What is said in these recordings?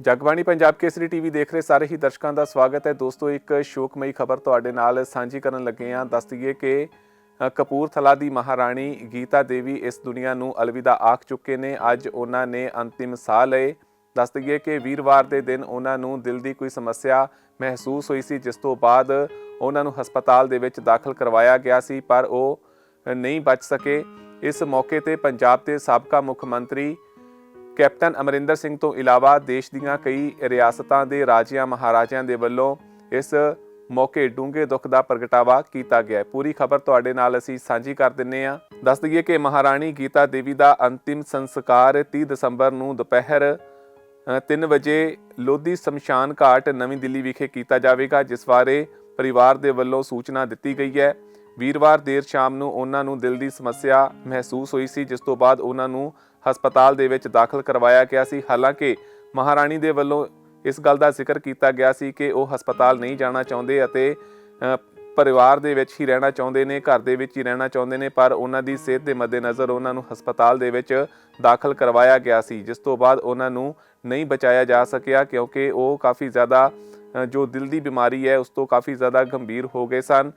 Jagbani Punjab Kesari TV ਦੇਖ ਰਹੇ ਸਾਰੇ ਹੀ ਦਰਸ਼ਕਾਂ ਦਾ ਸਵਾਗਤ ਹੈ। ਦੋਸਤੋ, ਇੱਕ ਸ਼ੋਕਮਈ ਖਬਰ ਤੁਹਾਡੇ ਨਾਲ ਸਾਂਝੀ ਕਰਨ ਲੱਗੇ ਹਾਂ। ਦੱਸ ਦਈਏ ਕਿ ਕਪੂਰਥਲਾ ਦੀ ਮਹਾਰਾਣੀ ਗੀਤਾ ਦੇਵੀ ਇਸ ਦੁਨੀਆ ਨੂੰ ਅਲਵਿਦਾ ਆਖ ਚੁੱਕੇ ਨੇ। ਅੱਜ ਉਹਨਾਂ ਨੇ ਅੰਤਿਮ ਸਾਹ ਲਏ। ਦੱਸ ਦਈਏ ਕਿ ਵੀਰਵਾਰ ਦੇ ਦਿਨ ਉਹਨਾਂ ਨੂੰ ਦਿਲ ਦੀ ਕੋਈ ਸਮੱਸਿਆ ਮਹਿਸੂਸ ਹੋਈ ਸੀ, ਜਿਸ ਤੋਂ ਬਾਅਦ ਉਹਨਾਂ ਨੂੰ ਹਸਪਤਾਲ ਦੇ ਵਿੱਚ ਦਾਖਲ ਕਰਵਾਇਆ ਗਿਆ ਸੀ, ਪਰ ਉਹ ਨਹੀਂ ਬਚ ਸਕੇ। ਇਸ ਮੌਕੇ ਤੇ ਪੰਜਾਬ ਦੇ ਸਾਬਕਾ ਮੁੱਖ ਮੰਤਰੀ ਕੈਪਟਨ ਅਮਰਿੰਦਰ ਸਿੰਘ ਤੋਂ ਇਲਾਵਾ ਦੇਸ਼ ਦੀਆਂ ਕਈ ਰਿਆਸਤਾਂ ਦੇ ਰਾਜਿਆਂ ਮਹਾਰਾਜਿਆਂ ਦੇ ਵੱਲੋਂ ਇਸ ਮੌਕੇ ਡੂੰਘੇ ਦੁੱਖ ਦਾ ਪ੍ਰਗਟਾਵਾ ਕੀਤਾ ਗਿਆ ਪੂਰੀ ਖਬਰ ਤੁਹਾਡੇ ਨਾਲ ਅਸੀਂ ਸਾਂਝੀ ਕਰ ਦਿੰਨੇ ਆ ਦੱਸ ਦਈਏ ਕਿ ਮਹਾਰਾਣੀ ਗੀਤਾ ਦੇਵੀ ਦਾ ਅੰਤਿਮ ਸੰਸਕਾਰ 30 ਦਸੰਬਰ ਨੂੰ ਦੁਪਹਿਰ 3 ਵਜੇ ਲੋਧੀ ਸ਼ਮਸ਼ਾਨ ਘਾਟ ਨਵੀਂ ਦਿੱਲੀ ਵਿਖੇ ਕੀਤਾ ਜਾਵੇਗਾ, ਜਿਸ ਬਾਰੇ ਪਰਿਵਾਰ ਦੇ ਵੱਲੋਂ ਸੂਚਨਾ ਦਿੱਤੀ ਗਈ ਹੈ। ਵੀਰਵਾਰ ਦੇਰ ਸ਼ਾਮ ਨੂੰ ਉਹਨਾਂ ਨੂੰ ਦਿਲ ਦੀ ਸਮੱਸਿਆ ਮਹਿਸੂਸ ਹੋਈ ਸੀ, ਜਿਸ ਤੋਂ ਬਾਅਦ ਉਹਨਾਂ ਨੂੰ ਹਸਪਤਾਲ ਦੇ ਵਿੱਚ ਦਾਖਲ ਕਰਵਾਇਆ ਗਿਆ ਸੀ। ਹਾਲਾਂਕਿ ਮਹਾਰਾਣੀ ਦੇ ਵੱਲੋਂ ਇਸ ਗੱਲ ਦਾ ਜ਼ਿਕਰ ਕੀਤਾ ਗਿਆ ਸੀ ਕਿ ਉਹ ਹਸਪਤਾਲ ਨਹੀਂ ਜਾਣਾ ਚਾਹੁੰਦੇ ਅਤੇ ਪਰਿਵਾਰ ਦੇ ਵਿੱਚ ਹੀ ਰਹਿਣਾ ਚਾਹੁੰਦੇ ਨੇ, ਘਰ ਦੇ ਵਿੱਚ ਹੀ ਰਹਿਣਾ ਚਾਹੁੰਦੇ ਨੇ, ਪਰ ਉਹਨਾਂ ਦੀ ਸਿਹਤ ਦੇ ਮੱਦੇਨਜ਼ਰ ਉਹਨਾਂ ਨੂੰ ਹਸਪਤਾਲ ਦੇ ਵਿੱਚ ਦਾਖਲ ਕਰਵਾਇਆ ਗਿਆ ਸੀ, ਜਿਸ ਤੋਂ ਬਾਅਦ ਉਹਨਾਂ ਨੂੰ ਨਹੀਂ ਬਚਾਇਆ ਜਾ ਸਕਿਆ ਕਿਉਂਕਿ ਉਹ ਕਾਫੀ ਜ਼ਿਆਦਾ ਜੋ ਦਿਲ ਦੀ ਬਿਮਾਰੀ ਹੈ, ਉਸ ਤੋਂ ਕਾਫੀ ਜ਼ਿਆਦਾ ਗੰਭੀਰ ਹੋ ਗਏ ਸਨ।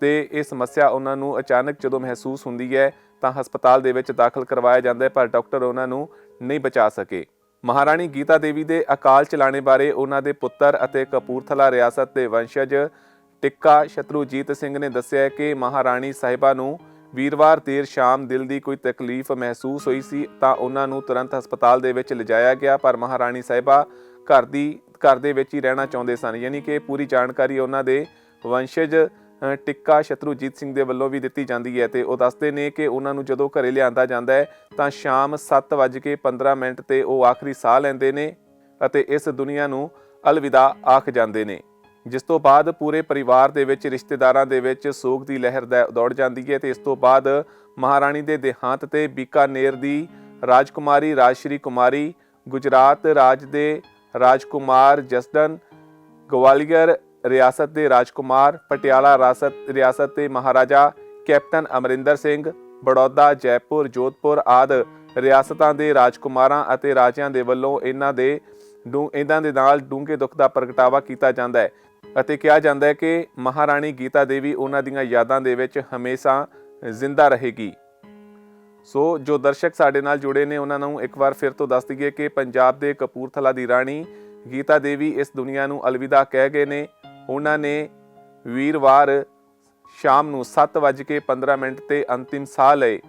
ਤੇ ਇਹ ਸਮੱਸਿਆ ਉਹਨਾਂ ਨੂੰ ਅਚਾਨਕ ਜਦੋਂ ਮਹਿਸੂਸ ਹੁੰਦੀ ਹੈ, ਤਾਂ ਹਸਪਤਾਲ ਦੇ ਵਿੱਚ ਦਾਖਲ ਕਰਵਾਇਆ ਜਾਂਦਾ ਹੈ, ਪਰ ਡਾਕਟਰ ਉਹਨਾਂ ਨੂੰ ਨਹੀਂ ਬਚਾ ਸਕੇ। ਮਹਾਰਾਣੀ ਗੀਤਾ ਦੇਵੀ ਦੇ ਅਕਾਲ ਚਲਾਣੇ ਬਾਰੇ ਉਹਨਾਂ ਦੇ ਪੁੱਤਰ ਅਤੇ ਕਪੂਰਥਲਾ ਰਿਆਸਤ ਦੇ ਵੰਸ਼ਜ ਟਿੱਕਾ ਸ਼ਤਰੂਜੀਤ ਸਿੰਘ ਨੇ ਦੱਸਿਆ ਕਿ ਮਹਾਰਾਣੀ ਸਾਹਿਬਾ ਨੂੰ ਵੀਰਵਾਰ ਦੇਰ ਸ਼ਾਮ ਦਿਲ ਦੀ ਕੋਈ ਤਕਲੀਫ ਮਹਿਸੂਸ ਹੋਈ ਸੀ, ਤਾਂ ਉਹਨਾਂ ਨੂੰ ਤੁਰੰਤ ਹਸਪਤਾਲ ਦੇ ਵਿੱਚ ਲਿਜਾਇਆ ਗਿਆ, ਪਰ ਮਹਾਰਾਣੀ ਸਾਹਿਬਾ ਘਰ ਦੀ, ਘਰ ਦੇ ਵਿੱਚ ਹੀ ਰਹਿਣਾ ਚਾਹੁੰਦੇ ਸਨ। ਯਾਨੀ ਕਿ ਪੂਰੀ ਜਾਣਕਾਰੀ ਉਹਨਾਂ ਦੇ ਵੰਸ਼ਜ ਟਿੱਕਾ ਸ਼ਤਰੂਜੀਤ ਸਿੰਘ ਦੇ ਵੱਲੋਂ ਵੀ ਦਿੱਤੀ ਜਾਂਦੀ ਹੈ ਤੇ ਉਹ ਦੱਸਦੇ ਨੇ ਕਿ ਉਹਨਾਂ ਨੂੰ ਜਦੋਂ ਘਰੇ ਲਿਆਂਦਾ ਜਾਂਦਾ ਹੈ, ਤਾਂ ਸ਼ਾਮ 7:15 ਮਿੰਟ ਤੇ ਉਹ ਆਖਰੀ ਸਾਹ ਲੈਂਦੇ ਨੇ ਅਤੇ ਇਸ ਦੁਨੀਆ ਨੂੰ ਅਲਵਿਦਾ ਆਖ ਜਾਂਦੇ ਨੇ। ਜਿਸ ਤੋਂ ਬਾਅਦ ਪੂਰੇ ਪਰਿਵਾਰ ਦੇ ਵਿੱਚ, ਰਿਸ਼ਤੇਦਾਰਾਂ ਦੇ ਵਿੱਚ ਸੋਗ ਦੀ ਲਹਿਰ ਦਾ- ਦੌੜ ਜਾਂਦੀ ਹੈ ਤੇ ਇਸ ਤੋਂ ਬਾਅਦ ਮਹਾਰਾਣੀ ਦੇ ਦੇਹਾਂਤ ਤੇ ਬੀਕਾਨੇਰ ਦੀ ਰਾਜਕੁਮਾਰੀ ਰਾਜਸ਼੍ਰੀ ਕੁਮਾਰੀ, ਗੁਜਰਾਤ ਰਾਜ ਦੇ ਰਾਜਕੁਮਾਰ ਜਸਦਨ, ਗਵਾਲੀਅਰ ਰਿਆਸਤ ਦੇ ਰਾਜਕੁਮਾਰ, ਪਟਿਆਲਾ ਰਾਸਤ, ਰਿਆਸਤ ਦੇ ਮਹਾਰਾਜਾ, ਕੈਪਟਨ ਅਮਰਿੰਦਰ ਸਿੰਘ, ਬੜੌਦਾ, ਜੈਪੁਰ, ਜੋਧਪੁਰ ਆਦਿ ਰਿਆਸਤਾਂ ਦੇ ਰਾਜਕੁਮਾਰਾਂ ਅਤੇ ਰਾਜਿਆਂ ਦੇ ਵੱਲੋਂ ਇਹਨਾਂ ਦੇ ਡੂੰ, ਇਹਨਾਂ ਦੇ ਨਾਲ ਡੂੰਘੇ ਦੁੱਖ ਦਾ ਪ੍ਰਗਟਾਵਾ ਕੀਤਾ ਜਾਂਦਾ ਹੈ ਅਤੇ ਕਿਹਾ ਜਾਂਦਾ ਹੈ ਕਿ ਮਹਾਰਾਣੀ ਗੀਤਾ ਦੇਵੀ ਉਹਨਾਂ ਦੀਆਂ ਯਾਦਾਂ ਦੇ ਵਿੱਚ ਹਮੇਸ਼ਾ ਜ਼ਿੰਦਾ ਰਹੇਗੀ। ਸੋ ਜੋ ਦਰਸ਼ਕ ਸਾਡੇ ਨਾਲ ਜੁੜੇ ਨੇ, ਉਹਨਾਂ ਨੂੰ ਇੱਕ ਵਾਰ ਫਿਰ ਤੋਂ ਦੱਸ ਦਈਏ ਕਿ ਪੰਜਾਬ ਦੇ ਕਪੂਰਥਲਾ ਦੀ ਰਾਣੀ ਗੀਤਾ ਦੇਵੀ ਇਸ ਦੁਨੀਆ ਨੂੰ ਅਲਵਿਦਾ ਕਹਿ ਗਏ ਨੇ। ਉਹਨਾਂ ਨੇ ਵੀਰਵਾਰ ਸ਼ਾਮ ਨੂੰ 7:15 ਮਿੰਟ ਤੇ ਅੰਤਿਮ ਸਾਹ ਲਏ।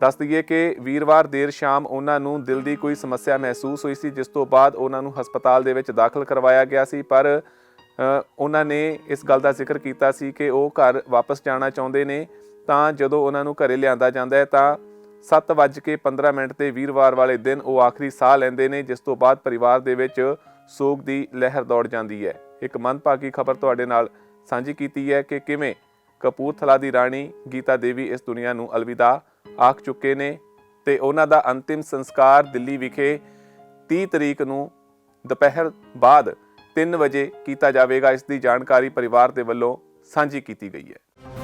ਦੱਸ ਦਈਏ ਕਿ ਵੀਰਵਾਰ ਦੇਰ ਸ਼ਾਮ ਉਹਨਾਂ ਨੂੰ ਦਿਲ ਦੀ ਕੋਈ ਸਮੱਸਿਆ ਮਹਿਸੂਸ ਹੋਈ ਸੀ, ਜਿਸ ਤੋਂ ਬਾਅਦ ਉਹਨਾਂ ਨੂੰ ਹਸਪਤਾਲ ਦੇ ਵਿੱਚ ਦਾਖਲ ਕਰਵਾਇਆ ਗਿਆ ਸੀ। ਪਰ ਉਹਨਾਂ ਨੇ ਇਸ ਗੱਲ ਦਾ ਜ਼ਿਕਰ ਕੀਤਾ ਸੀ ਕਿ ਉਹ ਘਰ ਵਾਪਸ ਜਾਣਾ ਚਾਹੁੰਦੇ ਨੇ। ਤਾਂ ਜਦੋਂ ਉਹਨਾਂ ਨੂੰ ਘਰੇ ਲਿਆਂਦਾ ਜਾਂਦਾ ਹੈ, ਤਾਂ 7:15 ਮਿੰਟ ਤੇ ਵੀਰਵਾਰ ਵਾਲੇ ਦਿਨ ਉਹ ਆਖਰੀ ਸਾਹ ਲੈਂਦੇ ਨੇ, ਜਿਸ ਤੋਂ ਬਾਅਦ ਪਰਿਵਾਰ ਦੇ ਵਿੱਚ ਸੋਗ ਦੀ ਲਹਿਰ ਦੌੜ ਜਾਂਦੀ ਹੈ। ਇੱਕ ਮੰਦਭਾਗੀ ਖਬਰ ਤੁਹਾਡੇ ਨਾਲ ਸਾਂਝੀ ਕੀਤੀ ਹੈ ਕਿ ਕਿਵੇਂ ਕਪੂਰਥਲਾ ਦੀ ਰਾਣੀ ਗੀਤਾ ਦੇਵੀ ਇਸ ਦੁਨੀਆ ਨੂੰ ਅਲਵਿਦਾ ਆਖ ਚੁੱਕੇ ਨੇ ਤੇ ਉਹਨਾਂ ਦਾ ਅੰਤਿਮ ਸੰਸਕਾਰ ਦਿੱਲੀ ਵਿਖੇ 30 ਤਰੀਕ ਨੂੰ ਦੁਪਹਿਰ ਬਾਅਦ 3 ਵਜੇ ਕੀਤਾ ਜਾਵੇਗਾ। ਇਸ ਦੀ ਜਾਣਕਾਰੀ ਪਰਿਵਾਰ ਦੇ ਵੱਲੋਂ ਸਾਂਝੀ ਕੀਤੀ ਗਈ ਹੈ।